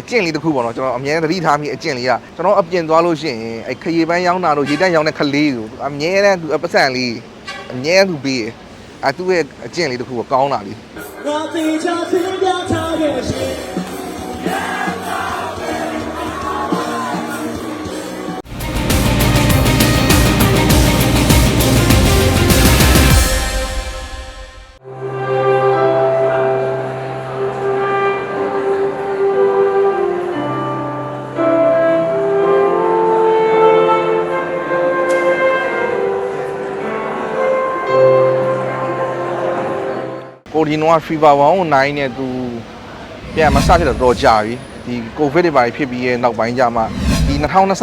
အကျင့်လေးတစ်ခုပေါ့နော်ကျွန်တော်အမြဲတမ်းသတိထားမိအကျင့်လေးကကျွန်တော်အပြင်သွားလို့ရှိရင်အဲခရီးပန်းရောင်းတာတို့ရေတက်ရောင်းတဲ့ခလေးကိုအမြဲတမ်းသူပတ်စံလေးအမြဲသူပေးတယ်အဲသူ့ရဲ့အကျင့်လေးတစ်ခုကကောင်းတာလေး我 ကိုဒီနိုက fever 109နဲ့သူပြန်မစဖြစ်တော့တော်ကြာပြီဒီကိုဗစ်တွေပါဖြစ်ပြီးရဲ့နောက်ပိုင်းကျမှဒီ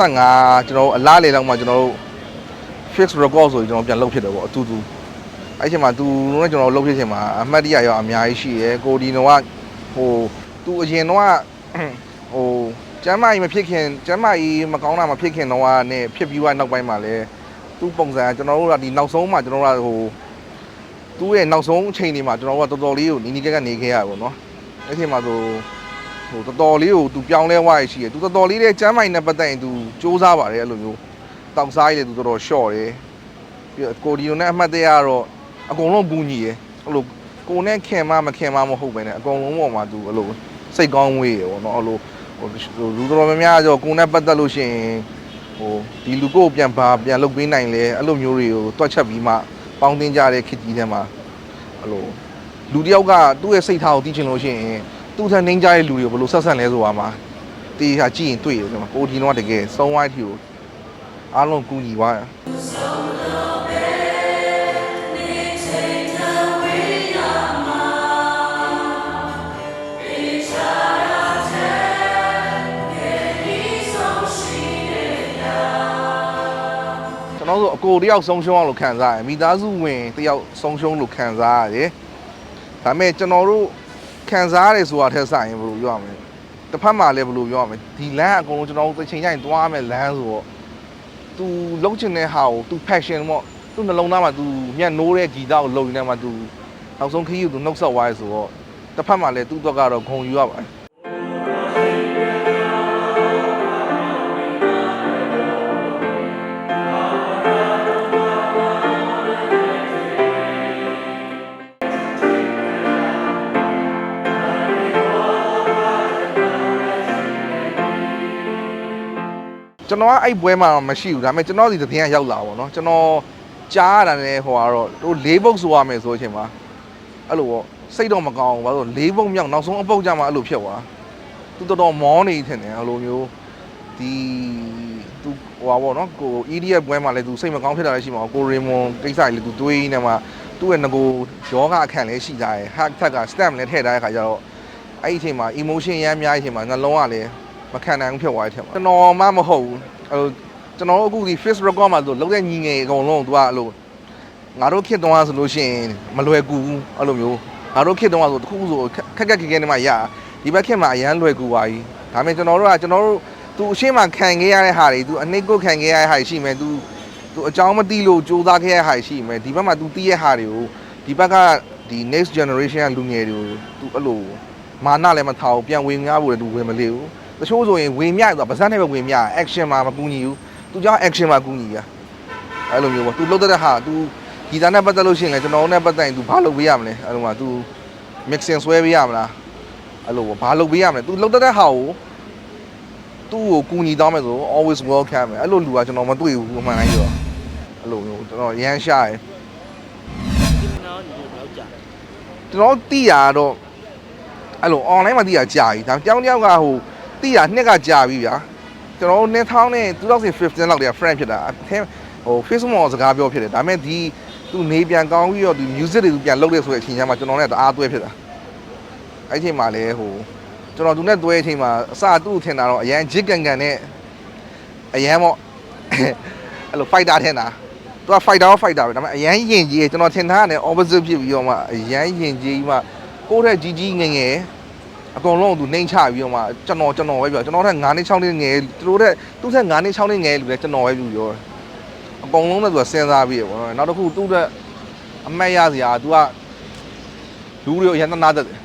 2025ကျွန်တော်တို့အလားလေလောက်မှကျွန်တော်တို့ fix record ဆိုပြီးကျွန်တော်ပြန်လုပ်ဖြစ်တယ်ပေါ့အတူတူအဲ့ချိန်မှာသူတို့နဲ့ကျွန်တော်လုပ်ဖြစ်ချိန်မှာအမှတ်တရရောအများကြီးရှိရယ်ကိုဒီနိုကဟိုသူအရင်တော့ဟိုကျမ်းမာကြီးမဖြစ်ခင်ကျမ်းမာကြီးမကောင်းတာမဖြစ်ခင်တော့နဲ့ဖြစ်ပြီးွားနောက်ပိုင်းမှာလဲသူ့ပုံစံကကျွန်တော်တို့ကဒီနောက်ဆုံးမှာကျွန်တော်တို့ကဟို သူ့ရဲ့နောက်ဆုံးအချိန်တွေမှာကျွန်တော်တို့ကတော်တော်လေးကိုနီးနီးကပ်ကပ်နေခဲ့ရပါတော့။အဲ့ဒီမှာဆိုဟိုတော်တော်လေးကိုသူပြောင်းလဲသွားရရှိတယ်။သူတော်တော်လေးတဲ့ကျမ်းမိုင်နဲ့ပတ်သက်ရင်သူစူးစမ်းပါတယ်အဲ့လိုမျိုး။တောက်စားရည်လေသူတော်တော်ရှော့တယ်။ပြီးတော့ကိုဒီယိုနဲ့အမှတ်တရကတော့အကုန်လုံးပူညီရယ်။အဲ့လိုကိုနဲ့ခင်မမခင်မမဟုတ်ပဲနဲ့အကုန်လုံးပေါ်မှာသူအဲ့လိုစိတ်ကောင်းဝေးရယ်ပေါ့နော်။အဲ့လိုဟိုလူတော်များများဆိုကိုနဲ့ပတ်သက်လို့ရှိရင်ဟိုဒီလူကိုပြန်ပါပြန်လုပ်ပေးနိုင်လဲအဲ့လိုမျိုးတွေကိုတွက်ချက်ပြီးမှ ပေါင်းတင်ကြတဲ့ခစ်ကြီးထဲမှာအဲ့လိုလူတစ်ယောက်ကသူ့ရဲ့စိတ်ထားကိုသိချင်လို့ရှိရင်သူ့ထက်နှင်းကြတဲ့လူတွေကိုဘယ်လိုဆက်ဆံလဲဆိုတာမှာတေးဟာကြည့်ရင်တွေ့တယ်ကျွန်တော်ကိုဒီတော့တကယ်ဆုံးဝိုင်းထီကိုအားလုံးကူညီသွားရကျွန်တော် အကိုတယောက်ဆုံးရှုံးအောင်လို့ခံစားရတယ်မိသားစုဝင်တယောက်ဆုံးရှုံးလို့ခံစားရတယ်ဒါပေမဲ့ကျွန်တော်တို့ခံစားရတယ်ဆိုတာထက်ဆိုင်ရင်ဘယ်လိုပြောရမလဲတစ်ဖက်မှာလည်းဘယ်လိုပြောရမလဲဒီလမ်းအကုန်လုံးကျွန်တော်တို့တစ်ချိန်ကျရင်သွားမယ်လမ်းဆိုတော့ तू လုံးချင်တဲ့ဟာကို तू passion ပေါ့သူ့နှလုံးသားမှာ तू မျက်နိုးတဲ့ဂီတကိုလုံနေတယ်မှာ तू နောက်ဆုံးခရီးကို तू နှုတ်ဆက်သွားရဲဆိုတော့တစ်ဖက်မှာလည်းသူ့တော့ကတော့ဂုံယူရပါတယ် ကျွန်တော်ကအဲ့ပွဲမှာတော့မရှိဘူးဒါပေမဲ့ကျွန်တော်ဒီသတင်းကရောက်လာပါတော့ကျွန်တော်ကြားရတာနဲ့ဟိုကတော့တို့လေးပုတ်ဆိုရမယ်ဆိုအချိန်မှာအဲ့လိုပေါ့စိတ်တော့မကောင်းဘူးဘာလို့လေးပုတ်မြောက်နောက်ဆုံးအပုတ်ကြမှာအဲ့လိုဖြစ်သွားသူတော်တော်မောနေထင်တယ်အဲ့လိုမျိုးဒီသူဟိုပါပေါ့နော်ကို EDF ပွဲမှာလည်းသူစိတ်မကောင်းဖြစ်တာလည်းရှိမှာကိုရီမွန်ကိစ္စကြီးလည်းသူတွေးနေမှာသူ့ရဲ့ငကိုယောဂအခန့်လည်းရှိကြတယ် hack tag က stamp လည်းထည့်ထားတဲ့ခါကျတော့အဲ့ဒီအချိန်မှာ emotion ရမ်းများတဲ့အချိန်မှာနှလုံးကလည်း မခံနိုင်ဘူးဖြစ်သွားတဲ့ထက်မှာကျွန်တော်မှမဟုတ်ဘူးအဲ့လိုကျွန်တော်တို့အခုဒီ face record မှာဆိုလုံးတဲ့ညီငယ်အကုန်လုံးသူကအဲ့လိုငါတို့ခစ်တုံးဆိုလို့ရှိရင်မလွယ်ကူဘူးအဲ့လိုမျိုးငါတို့ခစ်တုံးဆိုတခုဆိုခက်ခက်ခဲခဲနဲ့မှရဒီဘက်ခစ်မှာအရန်လွယ်ကူပါကြီးဒါပေမဲ့ကျွန်တော်တို့ကကျွန်တော်တို့သူအရှင်းမှာခံခဲ့ရတဲ့ဟာတွေသူအနှိတ်ကိုခံခဲ့ရတဲ့ဟာတွေရှိမယ်သူသူအကြောင်းမသိလို့စူးစမ်းခဲ့ရတဲ့ဟာတွေရှိမယ်ဒီဘက်မှာသူသိရတဲ့ဟာတွေကိုဒီဘက်ကဒီ next generation ကလူငယ်တွေကိုသူအဲ့လိုမာနလည်းမထားဘူးပြန်ဝင်ငားဖို့လည်းသူဝင်မလေးဘူး တချို့ဆိုရင်ဝင်မြဆိုတာဗဇက်နဲ့ပဲဝင်မြ action မှာမကူညီဘူးသူကြောင့် action မှာကူညီရအဲ့လိုမျိုးပေါ့ तू လုတ်တဲ့ဟာ तू ဂီတာနဲ့ပတ်သက်လို့ရှိရင်လည်းကျွန်တော်တို့နဲ့ပတ်သက်ရင် तू ဘာလုပ်ပေးရမလဲအဲ့လိုမှာ तू mixing ဆွဲပေးရမလားအဲ့လိုပေါ့ဘာလုပ်ပေးရမလဲ तू လုတ်တဲ့ဟာကိုသူ့ကိုကူညီတော့မယ်ဆို always welcome ပဲအဲ့လိုလူကကျွန်တော်မတွေ့ဘူးအမှန်တိုင်းပြောအဲ့လိုမျိုးကျွန်တော်ရမ်းရှားရယ် ဒီမနာညီတို့လောက်ကြတယ် ကျွန်တော်တိရတော့အဲ့လို online မှာတိရကြာပြီဒါကြောင်တယောက်ကဟို တိရနှစ်ကကြာပြီဗျာကျွန်တော်နှစ်ထောင်းနဲ့2015လောက်တည်းက friend ဖြစ်တာအထင်ဟို Facebook မှာစကားပြောဖြစ်တယ်ဒါပေမဲ့ဒီသူနေပြန်ကောင်းပြီးတော့ဒီ music တွေသူပြန်လုပ်ရဆိုတဲ့အချိန်ကျမှကျွန်တော်နဲ့တအားတွဲဖြစ်တာအဲ့ဒီအချိန်မှာလည်းဟိုကျွန်တော်သူနဲ့တွဲအချိန်မှာအစသူ့ကိုထင်တာတော့အရန်ဂျစ်ကန်ကန်နဲ့အရန်ပေါ့အဲ့လို fighter ထင်တာသူက fighter ရော fighter ပဲဒါပေမဲ့အရန်ရင်ကြီးတယ်ကျွန်တော်ထင်ထားတယ် opposite ဖြစ်ပြီးတော့မှအရန်ရင်ကြီးမှကိုယ့်ထက်ကြီးကြီးငယ်ငယ် အကုန်လုံးကသူနှိမ့်ချပြီးတော့မှကျွန်တော်ကျွန်တော်ပဲပြောကျွန်တော်ထက်9နှစ်6နှစ်ငယ်သူတို့ထက်သူ့ထက်9နှစ်6နှစ်ငယ်လူလည်းကျွန်တော်ပဲပြောပြောတယ်အကုန်လုံးနဲ့သူကစဉ်းစားပြီးရပေါ့နော်နောက်တစ်ခုသူ့ထက်အမတ်ရစရာ तू ကလူတွေကိုအရန်သနာတတ်တယ်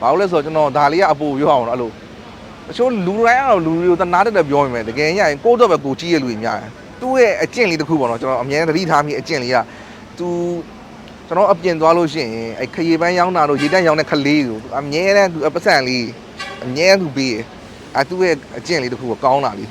ဘာလို့လဲဆိုတော့ကျွန်တော်ဒါလေးကအပူပြောအောင်တော့အဲ့လိုတချို့လူတိုင်းကတော့လူတွေကိုတနာတက်တက်ပြောနေမယ်တကယ်ညရင်ကိုယ့်တော့ပဲကိုကြီးရဲ့လူတွေများတယ်သူ့ရဲ့အကျင့်လေးတစ်ခုပေါ့နော်ကျွန်တော်အမြဲတမ်းသတိထားမိအကျင့်လေးကသူ ကျွန်တော်အပြင်သွားလို့ရှိရင်အဲခရီးပန်းရောင်းတာတို့ရေတက်ရောင်းတဲ့ခလေးကိုအမြဲတမ်းသူအပတ်စံလေးအမြဲသူပေးတယ်အဲသူ့ရဲ့အကျင့်လေးတစ်ခုကကောင်းတာလေး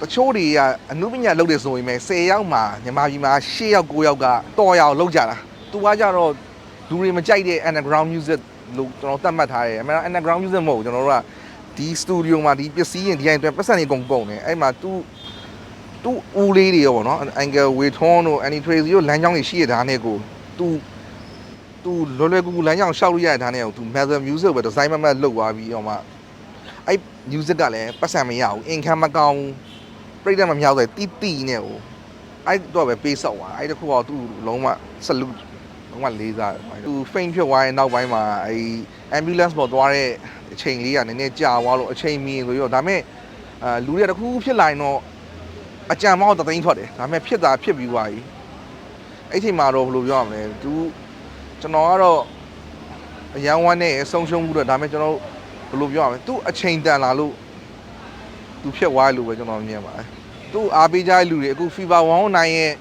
တချို့တွေကအနုပညာလုပ်တယ်ဆိုရင်ပဲ10ယောက်မှာမြန်မာပြည်မှာ10ယောက်9ယောက်ကတော်ရအောင်လုပ်ကြတာ။ तू ကကြတော့လူတွေမကြိုက်တဲ့ underground music လို့ကျွန်တော်သတ်မှတ်ထားတယ်။အမှန်တော့ underground music မဟုတ်ဘူးကျွန်တော်တို့က ဒီစတူဒီယိုမှာဒီပစ္စည်းရင်ဒီအိုင်အတွက်ပတ်စံတွေအကုန်ကုန်တယ်အဲ့မှာသူ့သူ့ဦးလေးတွေရောပေါ့နော် angle way thorn တို့ any trace တို့လမ်းကြောင်းတွေရှိရတာနဲ့ကိုသူသူလွယ်လွယ်ကူကူလမ်းကြောင်းရှောက်လို့ရတဲ့ဒါနဲ့ကိုသူ metal music ပဲ design မမလုပ်သွားပြီးတော့မှအဲ့ music ကလည်းပတ်စံမရဘူး income မကောင်းဘူးပြိတ္တမမြောက်တဲ့တီတီနဲ့ဟိုအဲ့တော့ပဲပေးဆောက်သွားအဲ့တခုကသူ့လုံးဝ salute လုံးဝလေးစားတယ်သူ faint ဖြစ်သွားရင်နောက်ပိုင်းမှာအဲ့ ambulance ပေါ်သွားတဲ့အချိန်လေးကနည်းနည်းကြာသွားလို့အချိန်မီဆိုရောဒါပေမဲ့အာလူတွေကတခုခုဖြစ်လာရင်တော့အကြံမောက်တသိန်းထွက်တယ်ဒါပေမဲ့ဖြစ်တာဖြစ်ပြီးသွားပြီအဲ့ချိန်မှာတော့ဘယ်လိုပြောရမလဲသူကျွန်တော်ကတော့အရန်ဝမ်းနဲ့ဆုံးရှုံးမှုတော့ဒါပေမဲ့ကျွန်တော်ဘယ်လိုပြောရမလဲသူအချိန်တန်လာလို့သူဖြစ်သွားလို့ပဲကျွန်တော်မြင်ပါတယ်သူအားပေးကြတဲ့လူတွေအခု FIFA 109ရဲ့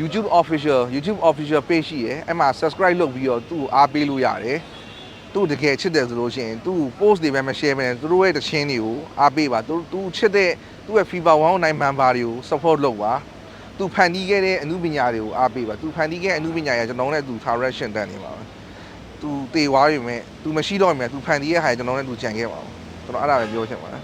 YouTube official YouTube official page ရှိရယ်အဲ့မှာ subscribe လုပ်ပြီးတော့သူ့ကိုအားပေးလို့ရတယ်သူတကယ်ချစ်တယ်ဆိုလို့ရှိရင်သူ post တွေပဲမ share မနဲ့သူတို့ရဲ့တခြင်းတွေကိုအားပေးပါသူသူချစ်တဲ့သူ့ရဲ့ FIFA 109 member တွေကို support လုပ်ပါသူဖန်တီးခဲ့တဲ့အမှုပညာတွေကိုအားပေးပါသူဖန်တီးခဲ့တဲ့အမှုပညာတွေကျွန်တော်နဲ့သူ direction တက်နေပါပဲသူတေသွားပြီမဲ့သူမရှိတော့ပြီမဲ့သူဖန်တီးရဲ့ဟာတွေကျွန်တော်နဲ့သူကြံခဲ့ပါဘူးကျွန်တော်အဲ့ဒါပဲပြောချင်ပါတယ်